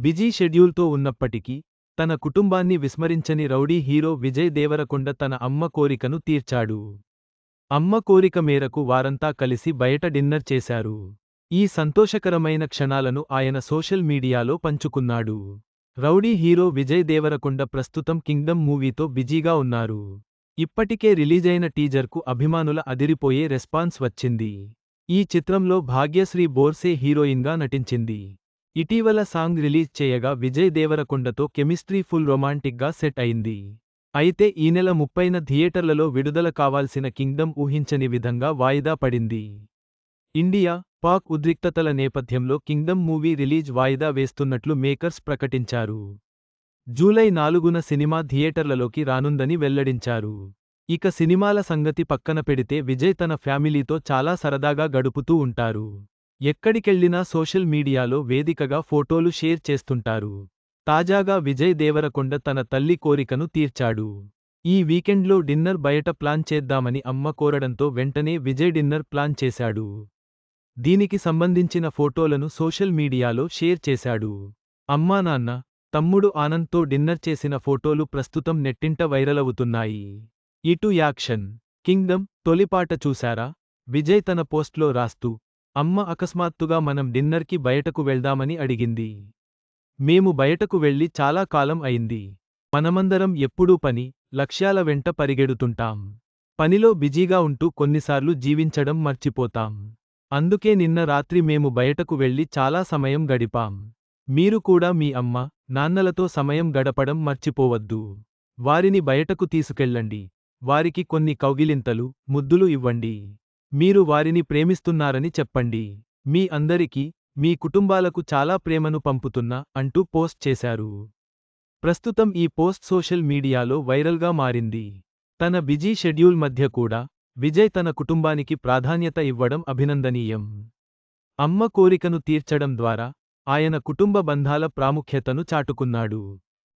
Busy షెడ్యూల్తో ఉన్నప్పటికీ తన కుటుంబాన్ని విస్మరించని రౌడీ హీరో విజయ్ దేవరకొండ తన అమ్మ కోరికను తీర్చాడు. అమ్మ కోరిక మేరకు వారంతా కలిసి బయట డిన్నర్ చేశారు. ఈ సంతోషకరమైన క్షణాలను ఆయన సోషల్ మీడియాలో పంచుకున్నాడు. రౌడీ హీరో విజయ్ దేవరకొండ ప్రస్తుతం కింగ్డమ్ మూవీతో బిజీగా ఉన్నారు. ఇప్పటికే రిలీజైన టీజర్కు అభిమానుల అదిరిపోయే రెస్పాన్స్ వచ్చింది. ఈ చిత్రంలో భాగ్యశ్రీ బోర్సే హీరోయిన్గా నటించింది. ఇటీవల సాంగ్ రిలీజ్ చేయగా విజయ్ దేవరకొండతో కెమిస్ట్రీ ఫుల్ రొమాంటిక్గా సెట్ అయింది. అయితే ఈ నెల ముప్పైన థియేటర్లలో విడుదల కావాల్సిన కింగ్డమ్ ఊహించని విధంగా వాయిదా పడింది. ఇండియా పాక్ ఉద్రిక్తతల నేపథ్యంలో కింగ్డమ్ మూవీ రిలీజ్ వాయిదా వేస్తున్నట్లు మేకర్స్ ప్రకటించారు. జూలై నాలుగున సినిమా థియేటర్లలోకి రానుందని వెల్లడించారు. ఇక సినిమాల సంగతి పక్కన పెడితే విజయ్ తన ఫ్యామిలీతో చాలా సరదాగా గడుపుతూ ఉంటారు. ఎక్కడికెళ్ళినా సోషల్ మీడియాలో వేదికగా ఫోటోలు షేర్ చేస్తుంటారు. తాజాగా విజయ్ దేవరకొండ తన తల్లి కోరికను తీర్చాడు. ఈ వీకెండ్లో డిన్నర్ బయట ప్లాన్ చేద్దామని అమ్మ కోరడంతో వెంటనే విజయ్ డిన్నర్ ప్లాన్ చేశాడు. దీనికి సంబంధించిన ఫోటోలను సోషల్ మీడియాలో షేర్ చేశాడు. అమ్మా నాన్న తమ్ముడు ఆనంద్తో డిన్నర్ చేసిన ఫోటోలు ప్రస్తుతం నెట్టింట వైరలవుతున్నాయి. ఇటు యాక్షన్ కింగ్డమ్ తొలిపాట చూశారా? విజయ్ తన పోస్ట్లో రాస్తూ అమ్మ అకస్మాత్తుగా మనం డిన్నర్కి బయటకు వెళ్దామని అడిగింది. మేము బయటకు వెళ్ళి చాలా కాలం అయింది. మనమందరం ఎప్పుడూ పని లక్ష్యాల వెంట పరిగెడుతుంటాం. పనిలో బిజీగా ఉంటూ కొన్నిసార్లు జీవించడం మర్చిపోతాం. అందుకే నిన్న రాత్రి మేము బయటకు వెళ్ళి చాలా సమయం గడిపాం. మీరు కూడా మీ అమ్మ నాన్నలతో సమయం గడపడం మర్చిపోవద్దు. వారిని బయటకు తీసుకెళ్ళండి. వారికి కొన్ని కౌగిలింతలు ముద్దులు ఇవ్వండి. మీరు వారిని ప్రేమిస్తున్నారని చెప్పండి. మీ అందరికీ మీ కుటుంబాలకు చాలా ప్రేమను పంపుతున్నా అంటూ పోస్ట్ చేశారు. ప్రస్తుతం ఈ పోస్ట్ సోషల్ మీడియాలో వైరల్గా మారింది. తన బిజీ షెడ్యూల్ మధ్య కూడా విజయ్ తన కుటుంబానికి ప్రాధాన్యత ఇవ్వడం అభినందనీయం. అమ్మ కోరికను తీర్చడం ద్వారా ఆయన కుటుంబ బంధాల ప్రాముఖ్యతను చాటుకున్నాడు.